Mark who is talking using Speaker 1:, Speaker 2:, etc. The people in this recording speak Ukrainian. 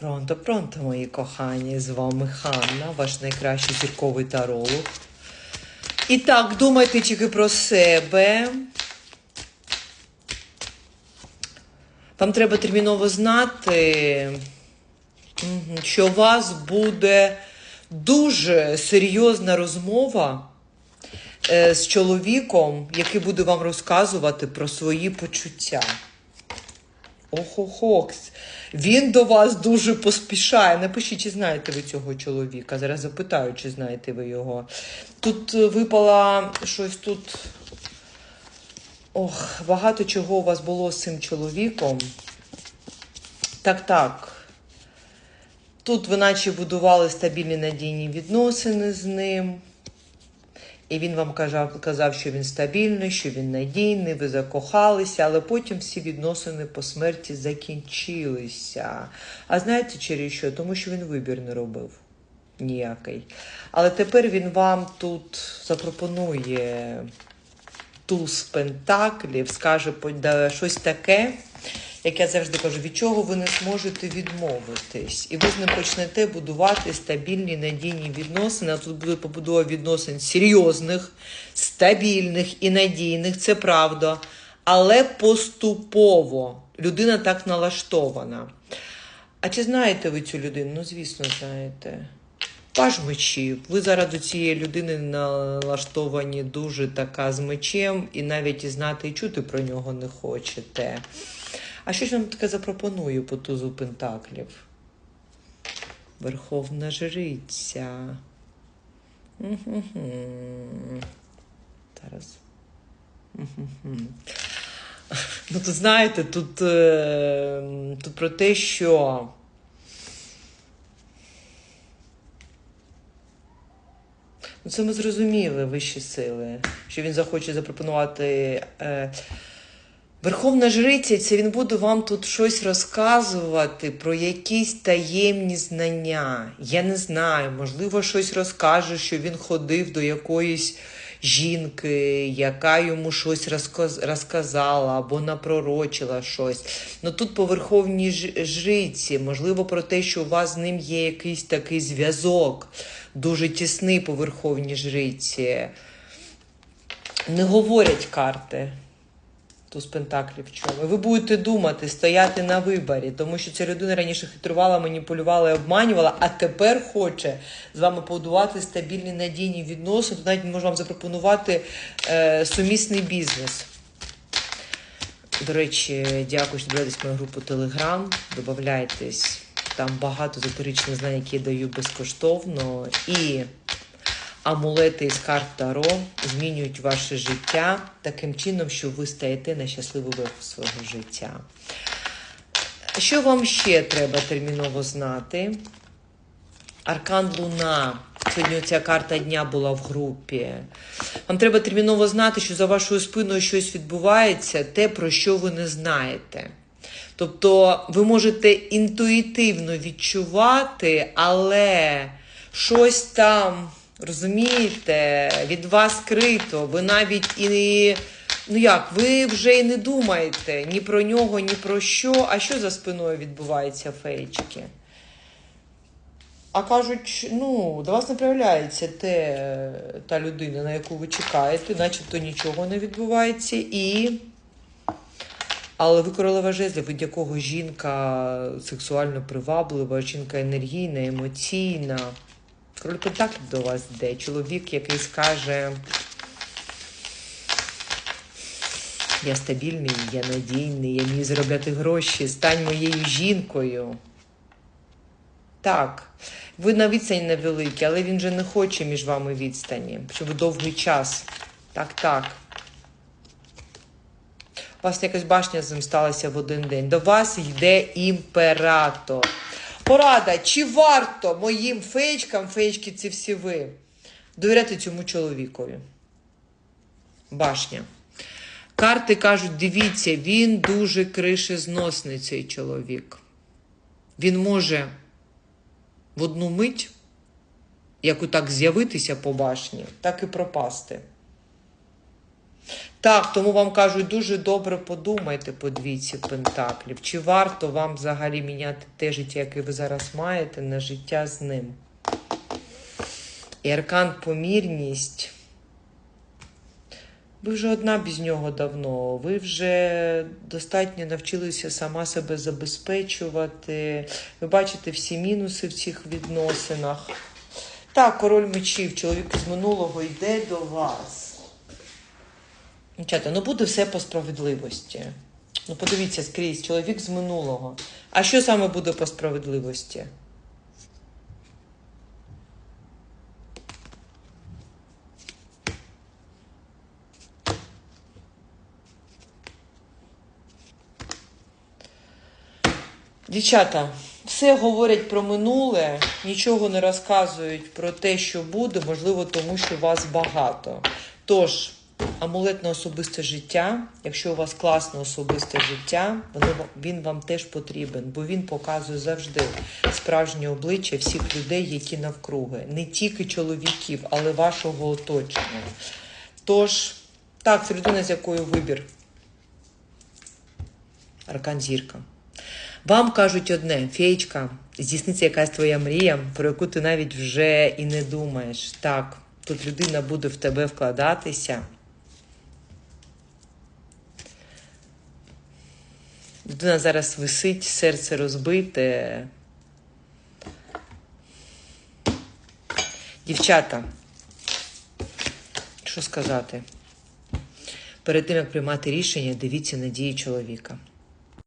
Speaker 1: Пронто, пронто, мої кохані, з вами Ханна, ваш найкращий зірковий таролог. І так, думайте тільки про себе. Вам треба терміново знати, що у вас буде дуже серйозна розмова е, з чоловіком, який буде вам розказувати про свої почуття. Охохокс. Він до вас дуже поспішає. Напишіть, чи знаєте ви цього чоловіка. Зараз запитаю, чи знаєте ви його. Тут е, випало щось тут. Ох, багато чого у вас було з цим чоловіком. Так, так. Тут ви наче будували стабільні надійні відносини з ним. І він вам казав, казав, що він стабільний, що він надійний, ви закохалися, але потім всі відносини по смерті закінчилися. А знаєте через що? Тому що він вибір не робив ніякий. Але тепер він вам тут запропонує туз пентаклів, скаже щось таке, як я завжди кажу, від чого ви не зможете відмовитись. І ви з ним почнете будувати стабільні надійні відносини. А тут буде побудова відносин серйозних, стабільних і надійних, це правда. Але поступово людина так налаштована. А чи знаєте ви цю людину? Ну, звісно, знаєте. Паж мечів. Ви зараз до цієї людини налаштовані дуже така з мечем, і навіть і знати і чути про нього не хочете. А що ж вам таке запропоную по тузу Пентаклів? Верховна жриця. Зараз. Ну, тут знаєте, тут, е, тут про те, що. Це ми зрозуміли вищі сили, що він захоче запропонувати. Е, Верховна жриця, це він буде вам тут щось розказувати про якісь таємні знання. Я не знаю, можливо, щось розкаже, що він ходив до якоїсь жінки, яка йому щось розказала або напророчила щось. Ну тут по верховній жриці, можливо, про те, що у вас з ним є якийсь такий зв'язок, дуже тісний по верховній жриці. Не говорять карти. Туз Пентаклів в чому. Ви будете думати, стояти на виборі, тому що ця людина раніше хитрувала, маніпулювала і обманювала, а тепер хоче з вами побудувати стабільні надійні відносини. Навіть може вам запропонувати е, сумісний бізнес. До речі, дякую, що дивитесь мою групу Telegram. Добавляйтесь. Там багато езотеричних знань, які я даю безкоштовно. І амулети із карт Таро змінюють ваше життя таким чином, що ви стаєте на щасливий свого життя. Що вам ще треба терміново знати? Аркан Луна. Сьогодні ця карта дня була в групі. Вам треба терміново знати, що за вашою спиною щось відбувається, те, про що ви не знаєте. Тобто ви можете інтуїтивно відчувати, але щось там, розумієте, від вас скрито. Ви навіть і. Ну як, ви вже і не думаєте ні про нього, ні про що. А що за спиною відбувається фейчки? А кажуть, ну, до вас не проявляється те, та людина, на яку ви чекаєте, начебто нічого не відбувається. І. Але ви королева жезлів, від якого жінка сексуально приваблива, жінка енергійна, емоційна. Король Пентаклів до вас йде. Чоловік, який скаже. Я стабільний, я надійний, я вмію заробляти гроші, стань моєю жінкою. Так, ви на відстані невеликі, але він же не хоче між вами відстані, що ви довгий час. Так, так. У вас якась башня з ним сталася в один день. До вас йде імператор. Порада, чи варто моїм фейчкам, фейчки це всі ви, довіряти цьому чоловікові? Башня. Карти кажуть, дивіться, він дуже кришезносний, цей чоловік. Він може в одну мить, як отак з'явитися по башні, так і пропасти. Так, тому вам кажуть, дуже добре подумайте по двійці пентаклів. Чи варто вам взагалі міняти те життя, яке ви зараз маєте, на життя з ним? І аркан помірність. Ви вже одна без нього давно. Ви вже достатньо навчилися сама себе забезпечувати. Ви бачите всі мінуси в цих відносинах. Так, король мечів, чоловік з минулого йде до вас. Дівчата, ну буде все по справедливості. Ну, подивіться скрізь, чоловік з минулого. А що саме буде по справедливості? Дівчата, все говорять про минуле, нічого не розказують про те, що буде, можливо, тому що вас багато. Тож, амулет на особисте життя, якщо у вас класне особисте життя, він вам теж потрібен, бо він показує завжди справжнє обличчя всіх людей, які навкруги. Не тільки чоловіків, але вашого оточення. Тож, так, це людина, з якою вибір. Аркан зірка. Вам кажуть одне, феєчка, здійсниться якась твоя мрія, про яку ти навіть вже і не думаєш. Так, тут людина буде в тебе вкладатися. Людина зараз висить, серце розбите. Дівчата, що сказати? Перед тим, як приймати рішення, дивіться на дії чоловіка.